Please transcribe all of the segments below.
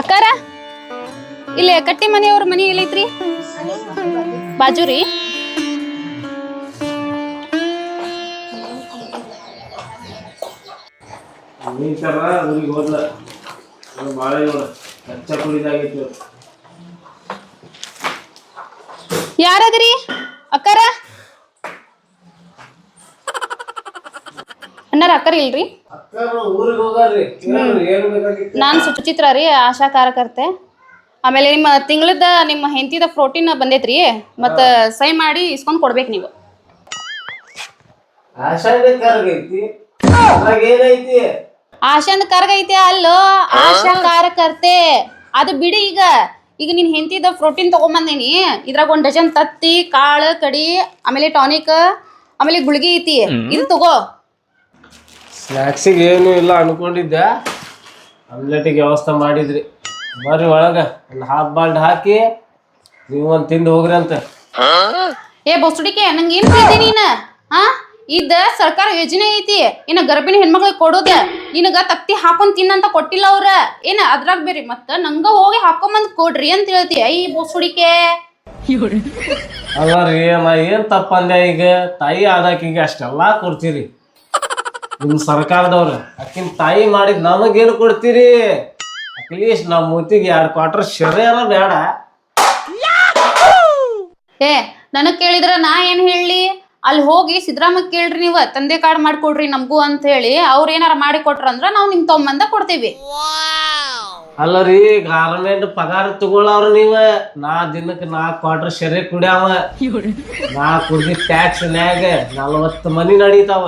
ಅಕ್ಕಾರ ಇಲ್ಲಿ ಕಟ್ಟಿ ಮನೆಯವ್ರ ಮನಿ ಎಲ್ಲೈತ್ರಿ? ಬಾಜು ರೀ ಊರಿಗೆ ಹೋದ್ಲ. ಅದು ಭಾಳ ನೋಡ ಕಚ್ಚಾ ಕುಡಿದಾಗಿತ್ತು ಯಾರದ್ರಿ? ಅಕ್ಕಾರ? ಅಣ್ಣಾರ ಅಕ್ಕರ ಇಲ್ರಿ ನಾನು ಸುಚಿತ್ರ ರೀ ಆಶಾ ಕಾರ್ಯಕರ್ತೆ. ಆಮೇಲೆ ನಿಮ್ಮ ತಿಂಗಳದ ನಿಮ್ಮ ಹೆಂಡತಿದ ಪ್ರೋಟೀನ್ ಬಂದೈತ್ರಿ ಮತ್ತ ಸೈ ಮಾಡಿ ಇಸ್ಕೊಂಡ್ ಕೊಡ್ಬೇಕು ನೀವು. ಆಶಾಂದ ಕಾರ್ಗ ಐತೆ ಅಲ್ಲೋ ಆಶಾ ಕಾರ್ಯಕರ್ತೆ. ಅದು ಬಿಡಿ ಈಗ. ಈಗ ನಿನ್ ಹೆಂಡತಿದ ಪ್ರೋಟೀನ್ ತಗೊಂಬಂದೇನಿ ಇದ್ರಾಗ ಒಂದ್ ಡಜನ್ ತತ್ತಿ ಕಾಳು ಕಡಿ ಆಮೇಲೆ ಟಾನಿಕ್ ಆಮೇಲೆ ಗುಳಿಗೆ ಐತಿ. ಇದು ತಗೋ. ಸ್ನ್ಯಾಕ್ಸಿಗೆ ಏನು ಇಲ್ಲ ಅನ್ಕೊಂಡಿದ್ದೆ. ಆಮ್ಲೆಟಿಗೆ ವ್ಯವಸ್ಥೆ ಮಾಡಿದ್ರಿ. ಬರ್ರಿ ಒಳಗ ಒಂದು ಹಾಫ್ ಬಾಲ್ಡ್ ಹಾಕಿ ನೀವು ಒಂದು ತಿಂದು ಹೋಗ್ರಿ ಅಂತ. ಏ ಬೊಸುಡಿಕೆ ನಂಗೆ ಏನ್ ನೀನ? ಹಾಂ ಇದ ಸರ್ಕಾರ ಯೋಜನೆ ಐತಿ. ಇನ್ನ ಗರ್ಭಿಣಿ ಹೆಣ್ಮಕ್ಳಿಗೆ ಕೊಡೋದ. ನಿನಗ ತತ್ತಿ ಹಾಕೊಂಡ್ ತಿನ್ನಂತ ಕೊಟ್ಟಿಲ್ಲ ಅವ್ರ. ಏನ ಅದ್ರಾಗ ಬೇರೆ ಮತ್ತ ನಂಗ ಹೋಗಿ ಹಾಕೊಂಬಂದ್ ಕೊಡ್ರಿ ಅಂತ ಹೇಳ್ತಿ. ಐ ಬೊಸುಡಿಕೆ. ಅಲ್ಲ ರೀ ನಾ ಏನು ತಪ್ಪಂದೆ ಈಗ? ತಾಯಿ ಆದಾಕಿಗೆ ಅಷ್ಟೆಲ್ಲ ಕೊಡ್ತೀರಿ. ನಿಮ್ಮ ಸರ್ಕಾರದವ್ರು. ಆಕಿನ ತಾಯಿ ಮಾಡಿದ್ ನಮಗೇನು ಕೊಡ್ತೀರಿ? ಅಟ್ಲೀಸ್ಟ್ ನಮ್ಮ ಮೂತಿಗೆ ಎರಡು ಕ್ವಾರ್ಟರ್ ಶರೀರ ಬೇಡ. ಏ ನನಗ್ ಕೇಳಿದ್ರ ನಾ ಏನ್ ಹೇಳಿ ಅಲ್ಲಿ ಹೋಗಿ ಸಿದ್ದರಾಮ ಕೇಳ್ರಿ ನೀವು ತಂದೆ ಕಾರ್ಡ್ ಮಾಡ್ಕೊಡ್ರಿ ನಮಗೂ ಅಂತ ಹೇಳಿ ಅವ್ರ ಏನಾರ ಮಾಡಿ ಕೊಟ್ರ ಅಂದ್ರ ನಾವ್ ನಿಮ್ ತಗೊಂಬಂದ ಕೊಡ್ತೀವಿ. ಅಲ್ಲ ರೀ ಗಾರ್ಮೆಂಟ್ ಪಗಾರ ತಗೊಳ್ಳವ್ರ ನೀವ. ನಾ ದಿನಕ್ಕೆ ನಾಲ್ಕು ಕ್ವಾರ್ಟರ್ ಶರೀರ ಕುಡ್ಯಾವ. ನಾ ಕುಡಿದ ಟ್ಯಾಕ್ಸ್ ನ್ಯಾಗ ನಲವತ್ತು ಮನಿ ನಡೀತಾವ.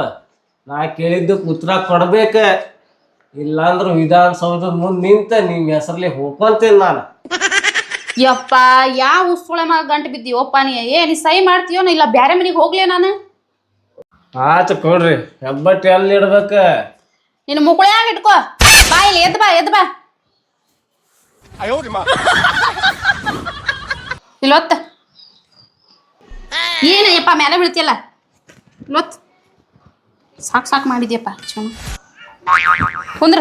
ನಾ ಕೇಳಿದ್ದಕ್ಕೆ ಉತ್ತರ ಕೊಡ್ಬೇಕ. ಇಲ್ಲಾಂದ್ರೆ ವಿಧಾನಸೌಧದ ಮುಂದೆ ನಿಂತ ನಿಮ್ ಹೆಸರಲ್ಲಿ ಹೋಗ್ಕೊಂತೀನಿ ನಾನು. ಯಪ್ಪ ಯಾವ ಉಸ್ಕೊಳೆ ಮಗ ಗಂಟು ಬಿದ್ದೀವಪ್ಪ ನೀ? ಏ ನೀ ಸೈ ಮಾಡ್ತೀಯೋ ಇಲ್ಲ ಬ್ಯಾರೆ ಮನೆಗೆ ಹೋಗ್ಲೇ ನಾನು? ಆಯ್ತು ಕೊಡ್ರಿ ಹೆಬ್ಬಟ್ಟು ಎಲ್ಲಿ ಇಡ್ಬೇಕ? ನಿನ್ನ ಮುকুಳ್ಯಾಗ ಇಟ್ಕೋ? ಬಾ ಇಲ್ಲಿ ಎದ್ ಬಾ ಎದ್ ಬಾ. ಇಲ್ಲೊತ್ತ. ಯಪ್ಪ ಮೇಲೆ ಬೀಳ್ತಿಯಲ್ಲ? ಇಲ್ಲೊತ್ ಸಾಕ್ ಸಾಕು ಮಾಡಿದ್ಯಪ್ಪ ಚುಮ್ ಕುಂದ್ರ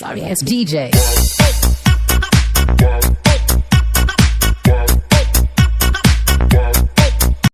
Sorry DJ.